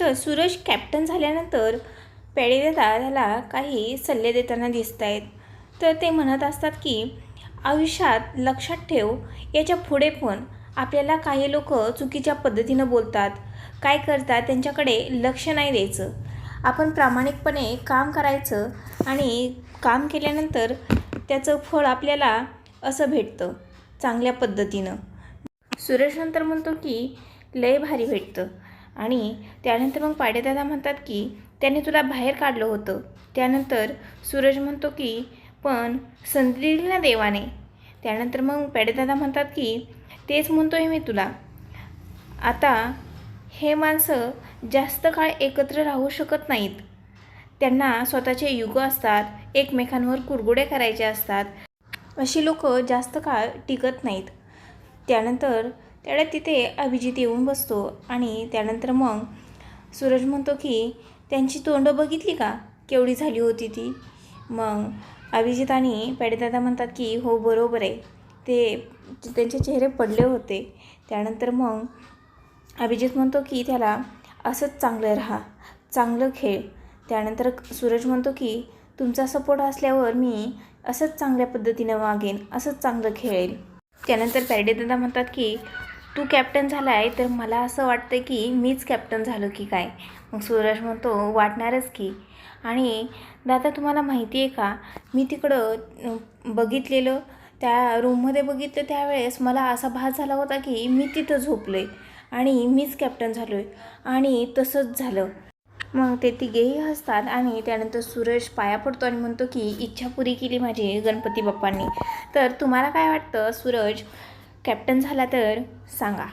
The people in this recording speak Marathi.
तर सूरज कॅप्टन झाल्यानंतर पेडेदादा त्याला काही सल्ले देताना दिसत आहेत तर ते म्हणत असतात की आयुष्यात लक्षात ठेव याच्यापुढे पण आपल्याला काही लोक चुकीच्या पद्धतीनं बोलतात. काय करतात त्यांच्याकडे लक्ष नाही द्यायचं. आपण प्रामाणिकपणे काम करायचं आणि काम केल्यानंतर त्याचं फळ आपल्याला असं भेटतं चांगल्या पद्धतीनं. सुरेश नंतर म्हणतो की लय भारी भेटतं. आणि त्यानंतर मग पाडेदादा म्हणतात की त्याने तुला बाहेर काढलं होतं. त्यानंतर सूरज म्हणतो की पण संधी दिली ना देवाने. त्यानंतर मग पाडेदादा म्हणतात की तेच म्हणतो आहे मी तुला. आता हे माणसं जास्त काळ एकत्र राहू शकत नाहीत. त्यांना स्वतःचे युग असतात एकमेकांवर कुरगुडे करायचे असतात. अशी लोक जास्त काळ टिकत नाहीत. त्यानंतर त्यावेळेस तिथे अभिजित येऊन बसतो आणि त्यानंतर मग सूरज म्हणतो की त्यांची तोंडं बघितली का? केवढी झाली होती ती? मग अभिजित आणि पेडेदादा म्हणतात की हो बरोबर आहे. ते त्यांचे चेहरे पडले होते. त्यानंतर मग अभिजित म्हणतो की त्याला असंच चांगलं राहा. चांगलं खेळ. त्यानंतर सूरज म्हणतो की तुमचा सपोर्ट असल्यावर मी असंच चांगल्या पद्धतीनं वागेन. असंच चांगलं खेळेल त्यानंतर पॅरडेदादा म्हणतात की तू कॅप्टन झाला आहे तर मला असं वाटतं की मीच कॅप्टन झालो की काय? मग सूरज म्हणतो वाटणारच की. आणि दादा तुम्हाला माहिती आहे का मी तिकडं बघितलेलं त्या रूममध्ये बघितलं त्यावेळेस मला असा भास झाला होता की मी तिथं झोपलो आहे आणि मीच कॅप्टन झालो आहे आणि तसंच झालं. मग ते तिघेही हसतात आणि त्यानंतर सूरज पाया पडतो आणि म्हणतो की इच्छा पुरी केली माझी गणपती बाप्पांनी. तर तुम्हाला काय वाटतं सूरज? कॅप्टन झाला तर सांगा.